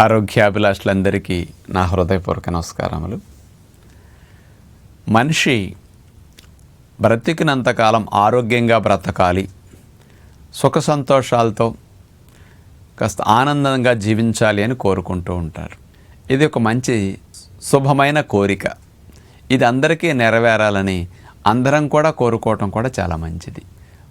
ఆరోగ్యాభిలాషులందరికీ నా హృదయపూర్వక నమస్కారములు. మనిషి బ్రతికినంతకాలం ఆరోగ్యంగా బ్రతకాలి సుఖ సంతోషాలతో కాస్త ఆనందంగా జీవించాలి అని కోరుకుంటూ ఉంటారు. ఇది ఒక మంచి శుభమైన కోరిక. ఇది అందరికీ నెరవేరాలని అందరం కూడా కోరుకోవటం కూడా చాలా మంచిది.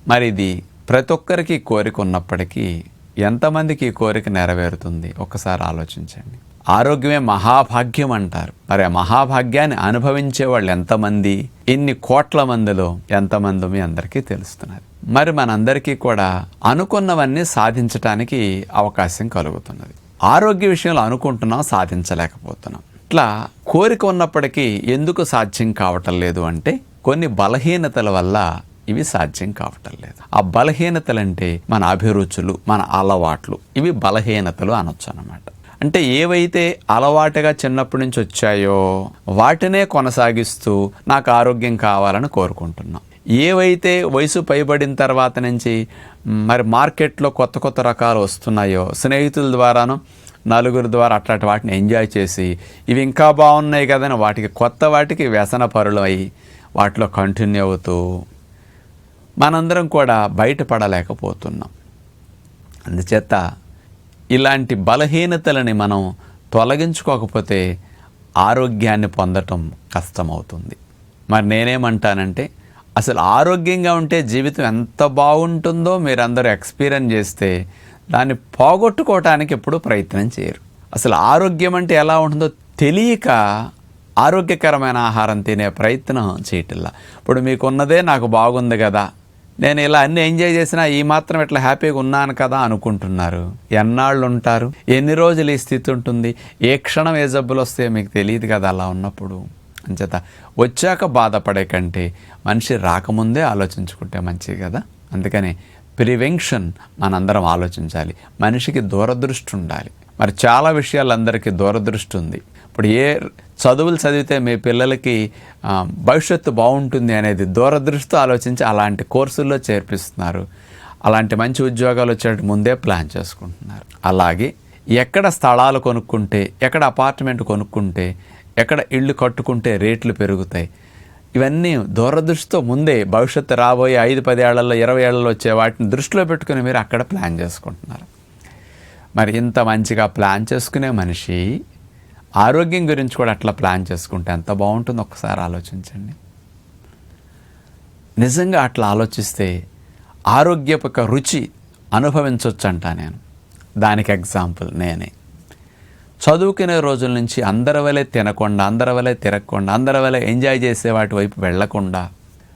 మరి ఇది ప్రతి ఒక్కరికి కోరిక ఉన్నప్పటికీ ఎంతమందికి ఈ కోరిక నెరవేరుతుంది? ఒక్కసారి ఆలోచించండి. ఆరోగ్యమే మహాభాగ్యం అంటారు. మరి ఆ మహాభాగ్యాన్ని అనుభవించే వాళ్ళు ఎంతమంది? ఇన్ని కోట్ల మందిలో ఎంతమంది మీ అందరికీ తెలుస్తున్నారు మరి మనందరికీ కూడా అనుకున్నవన్నీ సాధించటానికి అవకాశం కలుగుతున్నది. ఆరోగ్య విషయంలో అనుకుంటున్నాం సాధించలేకపోతున్నాం. ఇట్లా కోరిక ఉన్నప్పటికీ ఎందుకు సాధ్యం కావటం లేదు అంటే కొన్ని బలహీనతల వల్ల ఇవి సాధ్యం కావటం లేదు. ఆ బలహీనతలు అంటే మన అభిరుచులు మన అలవాట్లు ఇవి బలహీనతలు అనొచ్చు అనమాట అంటే ఏవైతే అలవాటుగా చిన్నప్పటి నుంచి వచ్చాయో వాటినే కొనసాగిస్తూ నాకు ఆరోగ్యం కావాలని కోరుకుంటున్నాం. ఏవైతే వయసు పైబడిన తర్వాత నుంచి మరి మార్కెట్లో కొత్త కొత్త రకాలు వస్తున్నాయో స్నేహితుల ద్వారాను నలుగురు ద్వారా అట్లాంటి వాటిని ఎంజాయ్ చేసి ఇవి ఇంకా బాగున్నాయి కదని వాటికి కొత్త వాటికి వ్యసన పరులు అయి వాటిలో కంటిన్యూ అవుతూ మనందరం కూడా బయటపడలేకపోతున్నాం. అందుచేత ఇలాంటి బలహీనతలని మనం తొలగించుకోకపోతే ఆరోగ్యాన్ని పొందటం కష్టమవుతుంది. మరి నేనేమంటానంటే అసలు ఆరోగ్యంగా ఉంటే జీవితం ఎంత బాగుంటుందో మీరందరూ ఎక్స్పీరియన్స్ చేస్తే దాన్ని పోగొట్టుకోవటానికి ఎప్పుడూ ప్రయత్నం చేయరు. అసలు ఆరోగ్యం అంటే ఎలా ఉంటుందో తెలియక ఆరోగ్యకరమైన ఆహారం తినే ప్రయత్నం చేయటంలా. ఇప్పుడు మీకున్నదే నాకు బాగుంది కదా నేను ఇలా అన్ని ఎంజాయ్ చేసినా ఈ మాత్రం ఇట్లా హ్యాపీగా ఉన్నాను కదా అనుకుంటున్నారు. ఎన్నాళ్ళు ఉంటారు ఎన్ని రోజులు ఈ స్థితి ఉంటుంది? ఏ క్షణం ఏ జబ్బులు వస్తాయో మీకు తెలియదు కదా అలా ఉన్నప్పుడు. అంచేత వచ్చాక బాధపడే కంటే మనిషి రాకముందే ఆలోచించుకుంటే మంచిది కదా. అందుకని ప్రివెన్షన్ మనందరం ఆలోచించాలి. మనిషికి దూరదృష్టి ఉండాలి. మరి చాలా విషయాలు అందరికీ దూరదృష్టి ఉంది. ఇప్పుడు ఏ చదువులు చదివితే మీ పిల్లలకి భవిష్యత్తు బాగుంటుంది అనేది దూరదృష్టితో ఆలోచించి అలాంటి కోర్సుల్లో చేర్పిస్తున్నారు. అలాంటి మంచి ఉద్యోగాలు వచ్చేటట్టు ముందే ప్లాన్ చేసుకుంటున్నారు. అలాగే ఎక్కడ స్థలాలు కొనుక్కుంటే ఎక్కడ అపార్ట్మెంట్ కొనుక్కుంటే ఎక్కడ ఇళ్ళు కట్టుకుంటే రేట్లు పెరుగుతాయి. ఇవన్నీ దూరదృష్టితో ముందే భవిష్యత్తు రాబోయే ఐదు పది ఏళ్ళలో ఇరవై ఏళ్ళలో వచ్చే వాటిని దృష్టిలో పెట్టుకుని మీరు అక్కడ ప్లాన్ చేసుకుంటున్నారు. మరి ఇంత మంచిగా ప్లాన్ చేసుకునే మనిషి ఆరోగ్యం గురించి కూడా అట్లా ప్లాన్ చేసుకుంటే ఎంత బాగుంటుందో ఒకసారి ఆలోచించండి. నిజంగా అట్లా ఆలోచిస్తే ఆరోగ్యపక రుచి అనుభవించవచ్చు అంట నేను. దానికి ఎగ్జాంపుల్ నేనే. చదువుకునే రోజుల నుంచి అందరి వలె తినకుండా అందరి వలె తిరగకుండా అందరి వలె ఎంజాయ్ చేసే వాటి వైపు వెళ్ళకుండా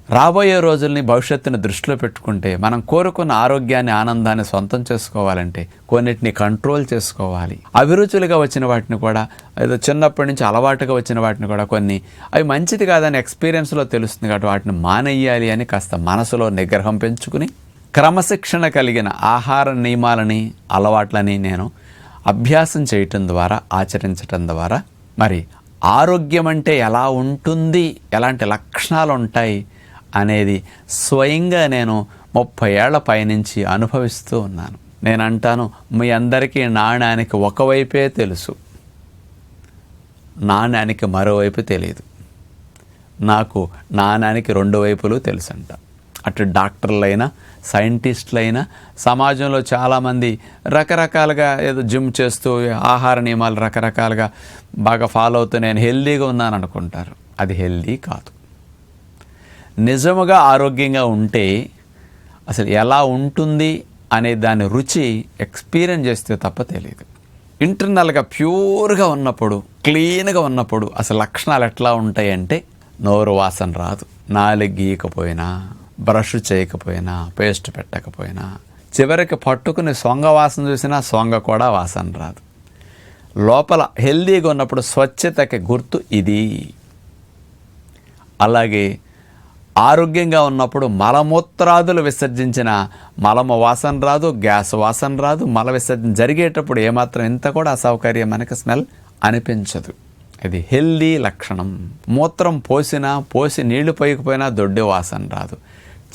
రాబోయే రోజుల్ని భవిష్యత్తుని దృష్టిలో పెట్టుకుంటే మనం కోరుకున్న ఆరోగ్యాన్ని ఆనందాన్ని సొంతం చేసుకోవాలంటే కొన్నిటిని కంట్రోల్ చేసుకోవాలి. అభిరుచులుగా వచ్చిన వాటిని కూడా ఏదో చిన్నప్పటి నుంచి అలవాటుగా వచ్చిన వాటిని కూడా కొన్ని అవి మంచిది కాదని ఎక్స్పీరియన్స్లో తెలుస్తుంది కాబట్టి వాటిని మానేయాలి అని కాస్త మనసులో నిగ్రహం పెంచుకుని క్రమశిక్షణ కలిగిన ఆహార నియమాలని అలవాట్లని నేను అభ్యాసం చేయటం ద్వారా ఆచరించటం ద్వారా మరి ఆరోగ్యం అంటే ఎలా ఉంటుంది? ఎలాంటి లక్షణాలు ఉంటాయి? అనేది స్వయంగా నేను ముప్పై ఏళ్ళ పైనుంచి అనుభవిస్తూ ఉన్నాను. నేను అంటాను మీ అందరికీ నాణ్యానికి ఒకవైపే తెలుసు. నాణ్యానికి మరోవైపు తెలియదు నాకు నాణ్యానికి రెండు వైపులు తెలుసంట. అటు డాక్టర్లైనా సైంటిస్టులైనా సమాజంలో చాలామంది రకరకాలుగా ఏదో జిమ్ చేస్తూ ఆహార నియమాలు రకరకాలుగా బాగా ఫాలో అవుతూ నేను హెల్దీగా ఉన్నాను అనుకుంటారు అది హెల్దీ కాదు. నిజముగా ఆరోగ్యంగా ఉంటే అసలు ఎలా ఉంటుంది అనే దాని రుచి ఎక్స్పీరియన్స్ చేస్తే తప్ప తెలియదు. ఇంటర్నల్గా ప్యూర్గా ఉన్నప్పుడు క్లీన్గా ఉన్నప్పుడు అసలు లక్షణాలు ఎట్లా ఉంటాయంటే నోరు వాసన రాదు. నాలుగు గీయకపోయినా బ్రష్ చేయకపోయినా పేస్ట్ పెట్టకపోయినా చివరికి పట్టుకుని సొంగ వాసన చూసినా సొంగ కూడా వాసన రాదు. లోపల హెల్దీగా ఉన్నప్పుడు స్వచ్ఛతకి గుర్తు ఇది. అలాగే ఆరోగ్యంగా ఉన్నప్పుడు మలమూత్రాదులు విసర్జించిన మలమ వాసన రాదు గ్యాస్ వాసన రాదు. మల విసర్జన జరిగేటప్పుడు ఏమాత్రం ఇంత కూడా అసౌకర్యం మనకి స్మెల్ అనిపించదు. ఇది హెల్దీ లక్షణం. మూత్రం పోసినా పోసి నీళ్ళు పోయకపోయినా దొడ్డి వాసన రాదు.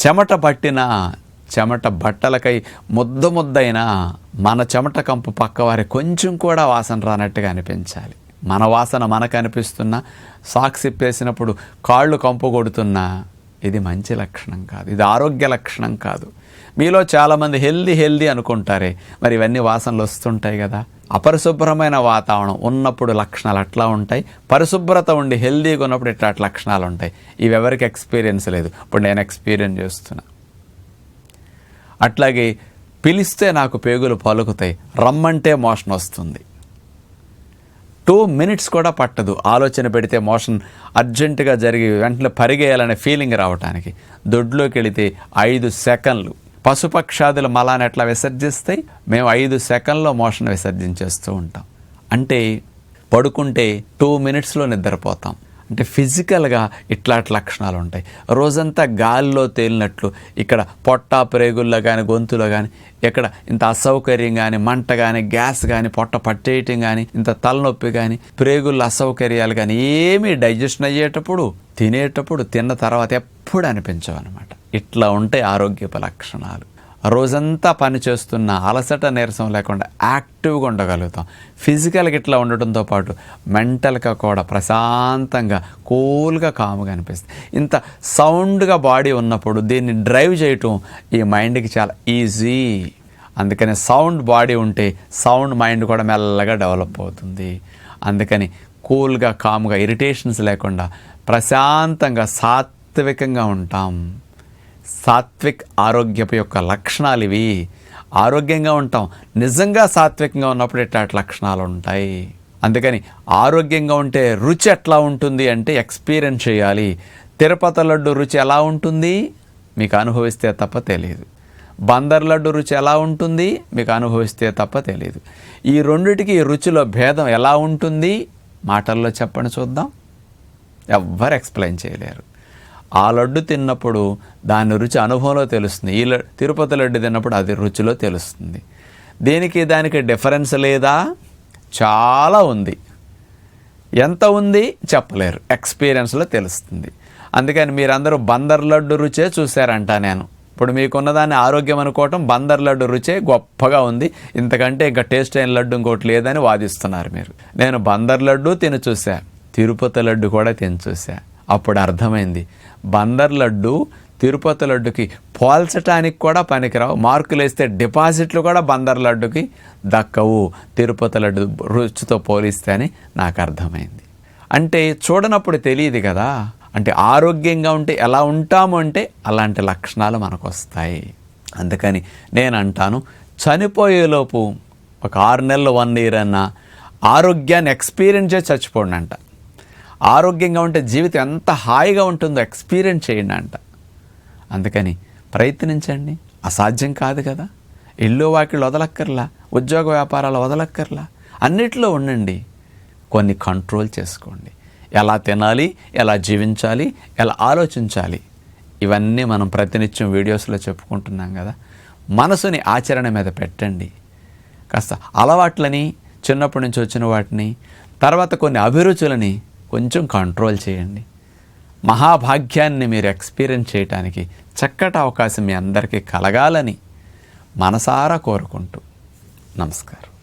చెమట పట్టినా చెమట బట్టలకై ముద్ద ముద్దైనా మన చెమట కంపు పక్కవారి కొంచెం కూడా వాసన రానట్టుగా అనిపించాలి. మన వాసన మనకు అనిపిస్తున్నా సాక్స్ ఇప్పేసినప్పుడు కాళ్ళు కంపు కొడుతున్నా ఇది మంచి లక్షణం కాదు. ఇది ఆరోగ్య లక్షణం కాదు. మీలో చాలామంది హెల్దీ హెల్దీ అనుకుంటారే మరి ఇవన్నీ వాసనలు వస్తుంటాయి కదా. అపరిశుభ్రమైన వాతావరణం ఉన్నప్పుడు లక్షణాలు అట్లా ఉంటాయి. పరిశుభ్రత ఉండి హెల్దీగా ఉన్నప్పుడు ఇట్లా లక్షణాలు ఉంటాయి. ఇవి ఎవరికి ఎక్స్పీరియన్స్ లేదు. ఇప్పుడు నేను ఎక్స్పీరియన్స్ చేస్తున్నా. అట్లాగే పిలిస్తే నాకు పేగులు పలుకుతాయి. రమ్మంటే మోషన్ వస్తుంది. టూ మినిట్స్ కూడా పట్టదు. ఆలోచన పెడితే మోషన్ అర్జెంటుగా జరిగి వెంటనే పరిగేయాలనే ఫీలింగ్ రావటానికి. దొడ్లోకి వెళితే ఐదు సెకండ్లు. పశుపక్షాదుల మలాన్ని ఎట్లా విసర్జిస్తాయి మేము ఐదు సెకండ్లో మోషన్ విసర్జించేస్తూ ఉంటాం. అంటే పడుకుంటే టూ మినిట్స్లో నిద్రపోతాం. అంటే ఫిజికల్గా ఇట్లాంటి లక్షణాలు ఉంటాయి రోజంతా గాలిలో తేలినట్లు ఇక్కడ పొట్ట ప్రేగుల్లో కానీ గొంతులో కానీ ఇక్కడ ఇంత అసౌకర్యం కానీ మంట కానీ గ్యాస్ కానీ పొట్ట పట్టేయటం కానీ ఇంత తలనొప్పి కానీ ప్రేగుల్లో అసౌకర్యాలు కానీ ఏమీ డైజెషన్ అయ్యేటప్పుడు తినేటప్పుడు తిన్న తర్వాత ఎప్పుడు అనిపించవు అనమాట ఇట్లా ఉంటాయి ఆరోగ్యపు లక్షణాలు. రోజంతా పని చేస్తున్న అలసట నీరసం లేకుండా యాక్టివ్గా ఉండగలుగుతాం. ఫిజికల్గా ఇట్లా ఉండటంతో పాటు మెంటల్గా కూడా ప్రశాంతంగా కూల్గా కాముగా అనిపిస్తుంది. ఇంత సౌండ్గా బాడీ ఉన్నప్పుడు దీన్ని డ్రైవ్ చేయటం ఈ మైండ్కి చాలా ఈజీ. అందుకని సౌండ్ బాడీ ఉంటే సౌండ్ మైండ్ కూడా మెల్లగా డెవలప్ అవుతుంది. అందుకని కూల్గా కామ్గా ఇరిటేషన్స్ లేకుండా ప్రశాంతంగా సాత్వికంగా ఉంటాం. సాత్విక్ ఆరోగ్యపు యొక్క లక్షణాలు ఇవి. ఆరోగ్యంగా ఉంటాం. నిజంగా సాత్వికంగా ఉన్నప్పుడు ఇట్లాంటి లక్షణాలు ఉంటాయి? అందుకని ఆరోగ్యంగా ఉంటే రుచి ఎట్లా ఉంటుంది అంటే ఎక్స్పీరియన్స్ చేయాలి. తిరుపతి లడ్డు రుచి ఎలా ఉంటుంది? మీకు అనుభవిస్తే తప్ప తెలియదు. బందర్ లడ్డు రుచి ఎలా ఉంటుంది? మీకు అనుభవిస్తే తప్ప తెలియదు. ఈ రెండిటికి రుచిలో భేదం ఎలా ఉంటుంది? మాటల్లో చెప్పండి చూద్దాం. ఎవ్వరు ఎక్స్ప్లెయిన్ చేయలేరు. ఆ లడ్డు తిన్నప్పుడు దాని రుచి అనుభవంలో తెలుస్తుంది. ఈ లడ్డు తిరుపతి లడ్డు తిన్నప్పుడు అది రుచిలో తెలుస్తుంది. దీనికి దానికి డిఫరెన్స్ లేదా? చాలా ఉంది. ఎంత ఉంది? చెప్పలేరు. ఎక్స్పీరియన్స్లో తెలుస్తుంది. అందుకని మీరందరూ బందర్ లడ్డు రుచే చూశారంట నేను. ఇప్పుడు మీకున్నదాన్ని ఆరోగ్యం అనుకోవటం బందర్ లడ్డు రుచే గొప్పగా ఉంది. ఇంతకంటే ఇంకా టేస్ట్ అయిన లడ్డు ఇంకోటి లేదని వాదిస్తున్నారు మీరు. నేను బందర్ లడ్డు తిని చూసా తిరుపతి లడ్డు కూడా తిని చూసా అప్పుడు అర్థమైంది. బందర్ లడ్డు తిరుపతి లడ్డుకి పోల్చటానికి కూడా పనికిరావు. మార్కులు వేస్తే డిపాజిట్లు కూడా బందర్ లడ్డుకి దక్కవు. తిరుపతి లడ్డు రుచితో పోలిస్తే అని నాకు అర్థమైంది. అంటే చూడనప్పుడు తెలియదు కదా అంటే ఆరోగ్యంగా ఉంటే ఎలా ఉంటాము అంటే అలాంటి లక్షణాలు మనకు వస్తాయి అందుకని నేను అంటాను చనిపోయేలోపు ఒక ఆరు నెలలు వన్ ఇయర్ అన్నా ఆరోగ్యాన్ని ఎక్స్పీరియన్స్ చచ్చిపోండి అంట ఆరోగ్యంగా ఉంటే జీవితం ఎంత హాయిగా ఉంటుందో ఎక్స్పీరియన్స్ చేయండి అంట. అందుకని ప్రయత్నించండి. అసాధ్యం కాదు కదా. ఇల్లు వాకిళ్ళు వదలక్కర్లా. ఉద్యోగ వ్యాపారాలు వదలక్కర్లా. అన్నిట్లో ఉండండి. కొన్ని కంట్రోల్ చేసుకోండి. ఎలా తినాలి ఎలా జీవించాలి ఎలా ఆలోచించాలి. ఇవన్నీ మనం ప్రతినిత్యం వీడియోస్లో చెప్పుకుంటున్నాం కదా. మనసుని ఆచరణ మీద పెట్టండి. కాస్త అలవాట్లని చిన్నప్పటి నుంచి వచ్చిన వాటిని తర్వాత కొన్ని అభిరుచులని కొంచెం కంట్రోల్ చేయండి. మహాభాగ్యాన్ని మీరు ఎక్స్పీరియన్స్ చేయటానికి చక్కటి అవకాశం మీ అందరికీ కలగాలని మనసారా కోరుకుంటూ. నమస్కారం.